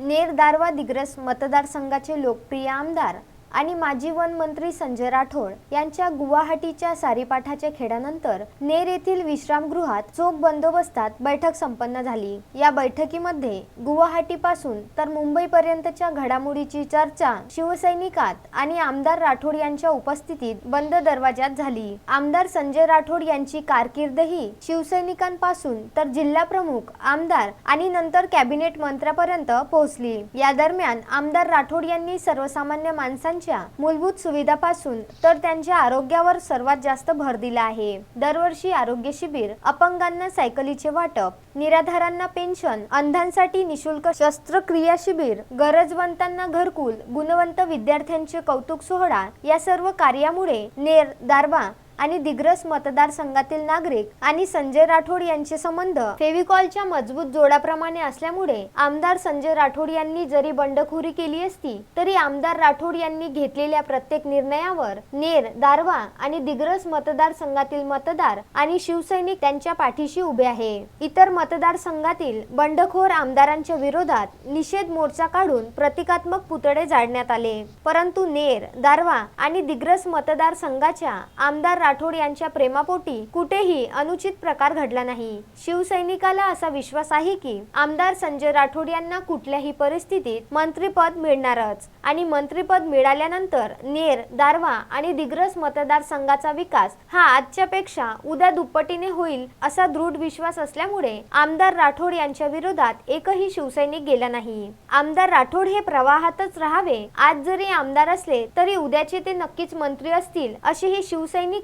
नेर दारवा दिग्रस मतदारसंघाचे लोकप्रिय आमदार आणि माजी वन मंत्री संजय राठोड यांच्या गुवाहाटीच्या सारीपाठाच्या खेळानंतर नेर येथील विश्रामगृहात चोख बंदोबस्तात बैठक संपन्न झाली. या बैठकीमध्ये गुवाहाटीपासून तर मुंबईपर्यंतच्या घडामोडीची चर्चा शिवसैनिकात आणि आमदार राठोड यांच्या उपस्थितीत बंद दरवाज्यात झाली. आमदार संजय राठोड यांची कारकीर्दही शिवसैनिकांपासून तर जिल्हाप्रमुख आमदार आणि नंतर कॅबिनेट मंत्र्यापर्यंत पोहोचली. या दरम्यान आमदार राठोड यांनी सर्वसामान्य माणसांच्या मूलभूत सुविधापासून तर त्यांच्या आरोग्यावर सर्वात जास्त भर दिला आहे. दरवर्षी आरोग्य शिबिर अपंगांना सायकलीचे वाटप निराधारांना पेन्शन अंधांसाठी निशुल्क शस्त्रक्रिया शिबिर गरजवंतांना घरकुल गुणवंत विद्यार्थ्यांचे कौतुक सोहळा या सर्व कार्यामुळे नेर दारवा आणि दिग्रस मतदारसंघातील नागरिक आणि संजय राठोड यांचे संबंध. फेविकॉलच्या मजबूत जोडाप्रमाणे असल्यामुळे आमदार संजय राठोड यांनी जरी बंडखोरी केली असती तरी आमदार राठोड यांनी घेतलेल्या प्रत्येक निर्णयावर नेर दारवा आणि दिग्रस मतदारसंघातील मतदार आणि शिवसैनिक त्यांच्या पाठीशी उभे आहे. इतर मतदारसंघातील बंडखोर आमदारांच्या विरोधात निषेध मोर्चा काढून प्रतिकात्मक पुतळे जाळण्यात आले. परंतु नेर दारवा आणि दिग्रस मतदारसंघाच्या आमदार राठोड यांच्या प्रेमापोटी कुठेही अनुचित प्रकार घडला नाही. शिवसैनिकाला असा विश्वास आहे की आमदार संजय राठोड यांना कुठल्याही परिस्थितीत मंत्रीपद मिळणारच आणि मंत्रीपद मिळाल्यानंतर नेर दारवा आणि दिग्रस मतदारसंघाचा विकास हा आजच्या पेक्षा उद्या दुप्पटीने होईल असा दृढ विश्वास असल्यामुळे आमदार राठोड यांच्या विरोधात एकही शिवसैनिक गेला नाही. आमदार राठोड हे प्रवाहातच राहावे. आज जरी आमदार असले तरी उद्याचे ते नक्कीच मंत्री असतील असेही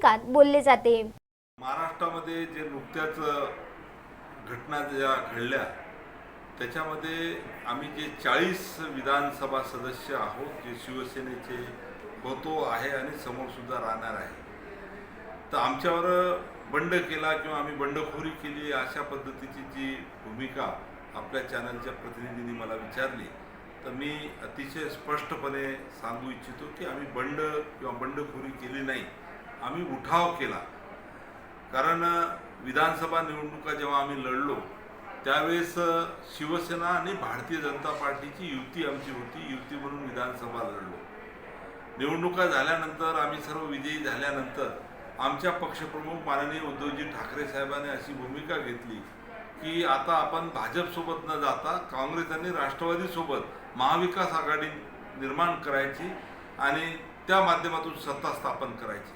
शिवसैनिकात बोलले जाते. महाराष्ट्रामध्ये जे नुकत्याच घटना ज्या घडल्या त्याच्यामध्ये आम्ही जे चाळीस विधानसभा सदस्य आहोत जे शिवसेनेचे होतो आहे आणि समोर सुद्धा राहणार आहे. तर आमच्यावर बंड केला किंवा आम्ही बंडखोरी केली अशा पद्धतीची जी भूमिका आपल्या चॅनलच्या प्रतिनिधींनी मला विचारली तर मी अतिशय स्पष्टपणे सांगू इच्छितो की आम्ही बंड किंवा बंडखोरी केली नाही. आम्ही उठाव केला. कारण विधानसभा निवडणुका जेव्हा आम्ही लढलो त्यावेळेस शिवसेना आणि भारतीय जनता पार्टीची युती आमची होती युती म्हणून विधानसभा लढलो. निवडणुका झाल्यानंतर आम्ही सर्व विजयी झाल्यानंतर आमच्या पक्षप्रमुख माननीय उद्धवजी ठाकरे साहेबांनी अशी भूमिका घेतली की आता आपण भाजपसोबत न जाता काँग्रेस आणि राष्ट्रवादीसोबत महाविकास आघाडी निर्माण करायची आणि त्या माध्यमातून सत्ता स्थापन करायची.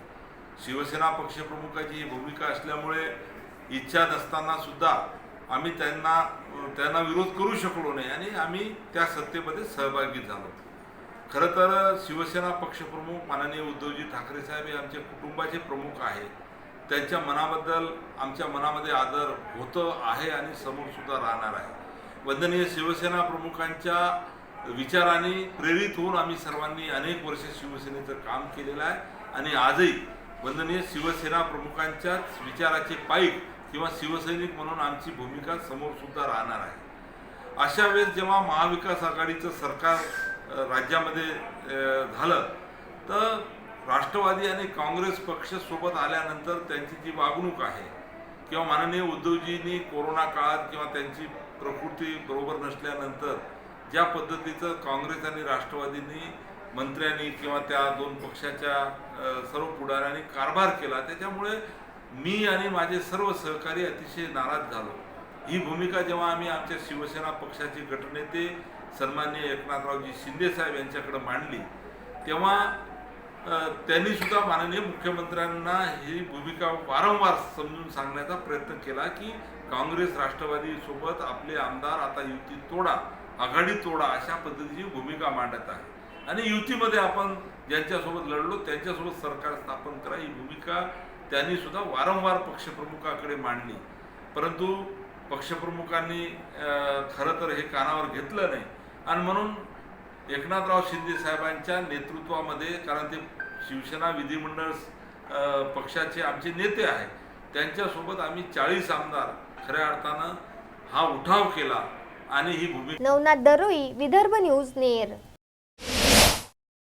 शिवसेना पक्षप्रमुखाची ही भूमिका असल्यामुळे इच्छा नसताना सुद्धा आम्ही त्यांना त्यांना विरोध करू शकलो नाही आणि आम्ही त्या सत्तेमध्ये सहभागी झालो. खरं तर शिवसेना पक्षप्रमुख माननीय उद्धवजी ठाकरे साहेब हे आमच्या कुटुंबाचे प्रमुख आहे त्यांच्या मनाबद्दल आमच्या मनामध्ये आदर होतं आहे आणि समोरसुद्धा राहणार आहे. वंदनीय शिवसेना प्रमुखांच्या विचाराने प्रेरित होऊन आम्ही सर्वांनी अनेक वर्ष शिवसेनेचं काम केलेलं आहे आणि आजही वंदनीय शिवसेना प्रमुखांच्याच विचाराचे पाईक किंवा शिवसैनिक म्हणून आमची भूमिका समोर सुद्धा राहणार आहे. अशा वेळेस जेव्हा महाविकास आघाडीचं सरकार राज्यामध्ये झालं तर राष्ट्रवादी आणि काँग्रेस पक्ष सोबत आल्यानंतर त्यांची जी वागणूक आहे किंवा माननीय उद्धवजींनी कोरोना काळात किंवा त्यांची प्रकृती बरोबर नसल्यानंतर ज्या पद्धतीचं काँग्रेस आणि राष्ट्रवादींनी मंत्र्यांनी किंवा त्या दोन पक्षाच्या सर्व पुढाऱ्यांनी कारभार केला. त्याच्यामुळे मी आणि माझे सर्व सहकारी अतिशय नाराज झालो. ही भूमिका जेव्हा आम्ही आमच्या शिवसेना पक्षाचे गटनेते सन्मान्य एकनाथरावजी शिंदेसाहेब यांच्याकडे मांडली तेव्हा त्यांनी सुद्धा माननीय मुख्यमंत्र्यांना ही भूमिका वारंवार समजून सांगण्याचा प्रयत्न केला की काँग्रेस राष्ट्रवादीसोबत आपले आमदार आता युती तोडा आघाडी तोडा अशा पद्धतीची भूमिका मांडत आहे. आणि युतीमध्ये आपण ज्यांच्यासोबत लढलो त्यांच्यासोबत सरकार स्थापन करा. ही भूमिका त्यांनी सुद्धा वारंवार पक्षप्रमुखाकडे मांडली. परंतु पक्षप्रमुखांनी खरं तर हे कानावर घेतलं नाही. आणि म्हणून एकनाथराव शिंदे साहेबांच्या नेतृत्वामध्ये कारण ते शिवसेना विधिमंडळ पक्षाचे आमचे नेते आहेत त्यांच्यासोबत आम्ही चाळीस आमदार खऱ्या अर्थानं हा उठाव केला आणि ही भूमिका नवनाथ दरोई विदर्भ न्यूज नेर.